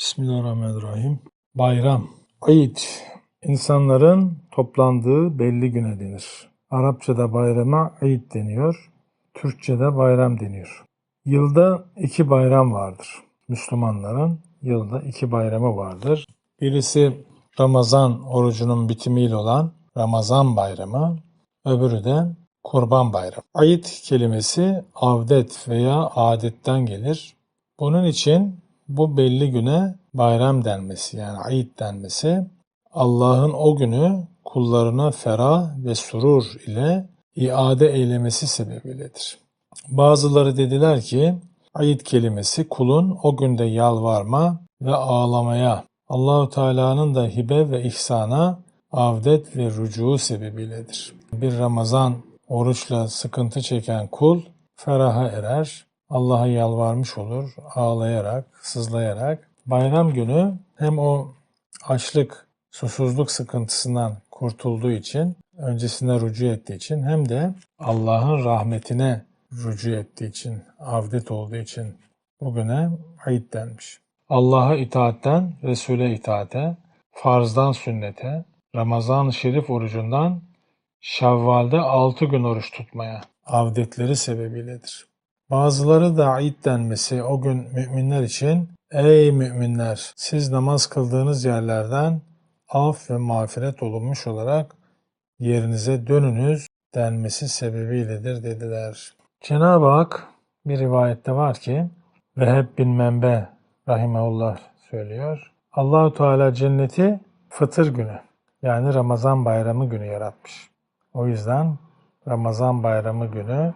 Bismillahirrahmanirrahim. Bayram, Eid, insanların toplandığı belli güne denir. Arapçada bayrama Eid deniyor, Türkçede bayram deniyor. Yılda iki bayram vardır. Müslümanların yılda iki bayramı vardır. Birisi Ramazan orucunun bitimiyle olan Ramazan bayramı, öbürü de Kurban bayramı. Eid kelimesi avdet veya adetten gelir. Bunun için bu belli güne bayram denmesi yani Eid denmesi Allah'ın o günü kullarına ferah ve surur ile iade eylemesi sebebiyledir. Bazıları dediler ki Eid kelimesi kulun o günde yalvarma ve ağlamaya, Allahu Teala'nın da hibe ve ihsana avdet ve rücuu sebebiyledir. Bir Ramazan oruçla sıkıntı çeken kul feraha erer, Allah'a yalvarmış olur, ağlayarak, sızlayarak. Bayram günü hem o açlık, susuzluk sıkıntısından kurtulduğu için, öncesine rücu ettiği için hem de Allah'ın rahmetine rücu ettiği için, avdet olduğu için bugüne Eid denmiş. Allah'a itaatten Resul'e itaate, farzdan sünnete, Ramazan-ı Şerif orucundan Şevval'de 6 gün oruç tutmaya avdetleri sebebiyledir. Bazıları da Eid denmesi o gün müminler için Ey müminler siz namaz kıldığınız yerlerden af ve mağfiret olunmuş olarak yerinize dönünüz denmesi sebebiyledir dediler. Cenab-ı Hak bir rivayette var ki Veheb bin Menbe rahimeullah söylüyor. Allahu Teala cenneti fıtır günü yani Ramazan bayramı günü yaratmış. O yüzden Ramazan bayramı günü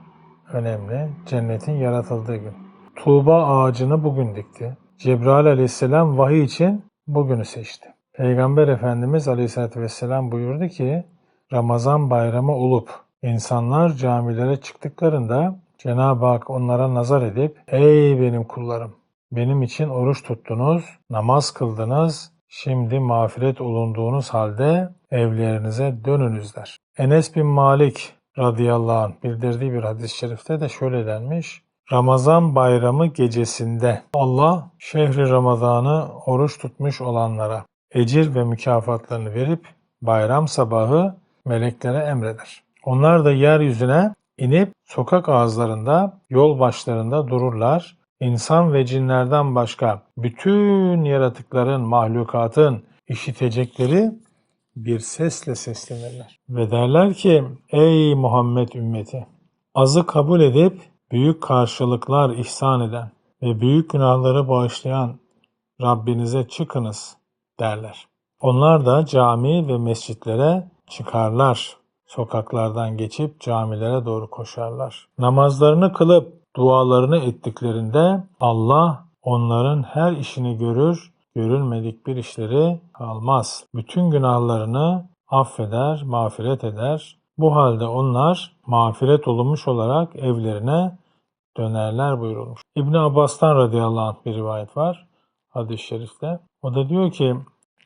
önemli. Cennetin yaratıldığı gün. Tuğba ağacını bugün dikti. Cebrail aleyhisselam vahiy için bugünü seçti. Peygamber Efendimiz aleyhissalatü vesselam buyurdu ki Ramazan bayramı olup insanlar camilere çıktıklarında Cenab-ı Hak onlara nazar edip Ey benim kullarım! Benim için oruç tuttunuz, namaz kıldınız, şimdi mağfiret olunduğunuz halde evlerinize dönünüz der. Enes bin Malik radıyallahu anh bildirdiği bir hadis-i şerifte de şöyle denmiş. Ramazan bayramı gecesinde Allah şehri Ramazan'ı oruç tutmuş olanlara ecir ve mükafatlarını verip bayram sabahı meleklere emreder. Onlar da yeryüzüne inip sokak ağızlarında, yol başlarında dururlar. İnsan ve cinlerden başka bütün yaratıkların, mahlukatın işitecekleri bir sesle seslenirler. Ve derler ki ey Muhammed ümmeti azı kabul edip büyük karşılıklar ihsan eden ve büyük günahları bağışlayan Rabbinize çıkınız derler. Onlar da cami ve mescitlere çıkarlar. Sokaklardan geçip camilere doğru koşarlar. Namazlarını kılıp dualarını ettiklerinde Allah onların her işini görür, görülmedik bir işleri kalmaz. Bütün günahlarını affeder, mağfiret eder. Bu halde onlar mağfiret olunmuş olarak evlerine dönerler buyurulmuş. İbn Abbas'tan radıyallahu anh bir rivayet var hadis-i şerifte. O da diyor ki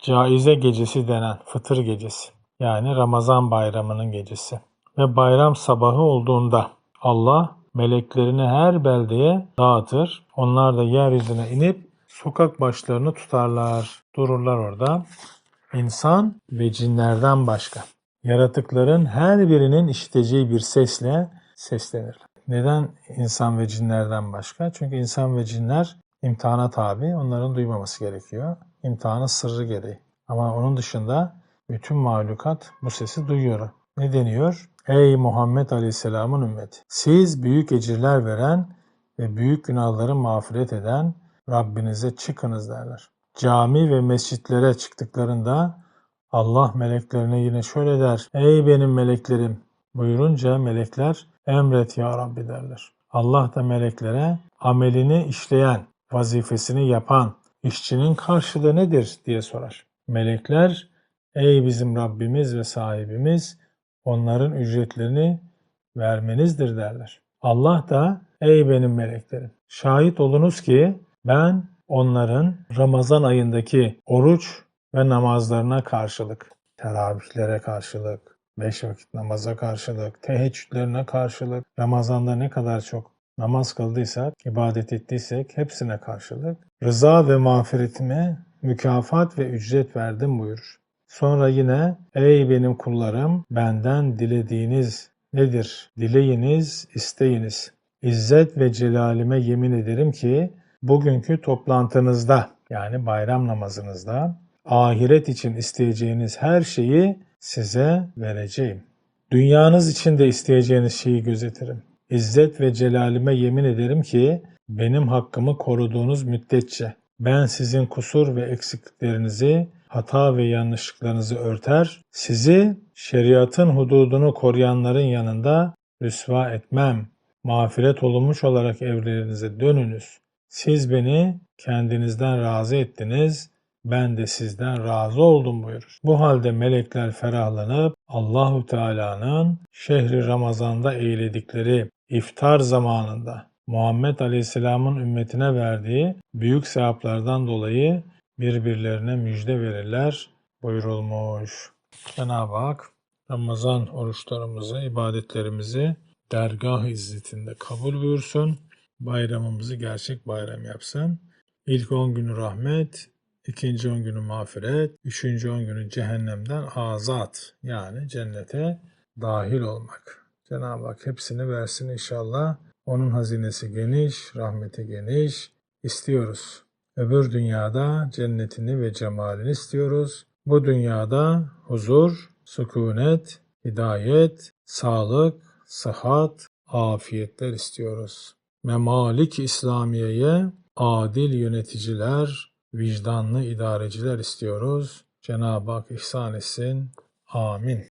caize gecesi denen fıtır gecesi yani Ramazan bayramının gecesi ve bayram sabahı olduğunda Allah meleklerini her beldeye dağıtır. Onlar da yeryüzüne inip sokak başlarını tutarlar. Dururlar orada. İnsan ve cinlerden başka. Yaratıkların her birinin işiteceği bir sesle seslenirler. Neden insan ve cinlerden başka? Çünkü insan ve cinler imtihana tabi. Onların duymaması gerekiyor. İmtihanın sırrı gereği. Ama onun dışında bütün mahlukat bu sesi duyuyor. Ne deniyor? Ey Muhammed Aleyhisselam'ın ümmeti! Siz büyük ecirler veren ve büyük günahları mağfiret eden Rabbinize çıkınız derler. Cami ve mescitlere çıktıklarında Allah meleklerine yine şöyle der. Ey benim meleklerim! Buyurunca melekler emret ya Rabbi derler. Allah da meleklere amelini işleyen, vazifesini yapan işçinin karşılığı nedir diye sorar. Melekler ey bizim Rabbimiz ve sahibimiz onların ücretlerini vermenizdir derler. Allah da ey benim meleklerim şahit olunuz ki ben onların Ramazan ayındaki oruç ve namazlarına karşılık, teravihlere karşılık, beş vakit namaza karşılık, teheccüdlerine karşılık, Ramazan'da ne kadar çok namaz kıldıysak, ibadet ettiysek hepsine karşılık rıza ve mağfiretime mükafat ve ücret verdim buyurur. Sonra yine ey benim kullarım benden dilediğiniz nedir? Dileyiniz, isteyiniz. İzzet ve celalime yemin ederim ki bugünkü toplantınızda yani bayram namazınızda ahiret için isteyeceğiniz her şeyi size vereceğim. Dünyanız için de isteyeceğiniz şeyi gözetirim. İzzet ve celalime yemin ederim ki benim hakkımı koruduğunuz müddetçe ben sizin kusur ve eksikliklerinizi, hata ve yanlışlıklarınızı örter, sizi şeriatın hududunu koruyanların yanında rüsva etmem. Mağfiret olunmuş olarak evlerinize dönünüz. Siz beni kendinizden razı ettiniz, ben de sizden razı oldum buyurur. Bu halde melekler ferahlanıp Allahu Teala'nın şehri Ramazan'da eyledikleri iftar zamanında Muhammed Aleyhisselam'ın ümmetine verdiği büyük sevaplardan dolayı birbirlerine müjde verirler buyurulmuş. Cenab-ı Hak Ramazan oruçlarımızı, ibadetlerimizi dergah izzetinde kabul buyursun. Bayramımızı gerçek bayram yapsın. İlk 10 günü rahmet, ikinci 10 günü mağfiret, üçüncü 10 günü cehennemden azat yani cennete dahil olmak. Cenab-ı Hak hepsini versin inşallah. Onun hazinesi geniş, rahmeti geniş. istiyoruz. Öbür dünyada cennetini ve cemalini istiyoruz. Bu dünyada huzur, sükunet, hidayet, sağlık, sıhhat, afiyetler istiyoruz. Memalik İslamiye'ye adil yöneticiler, vicdanlı idareciler istiyoruz. Cenab-ı Hak ihsan etsin. Amin.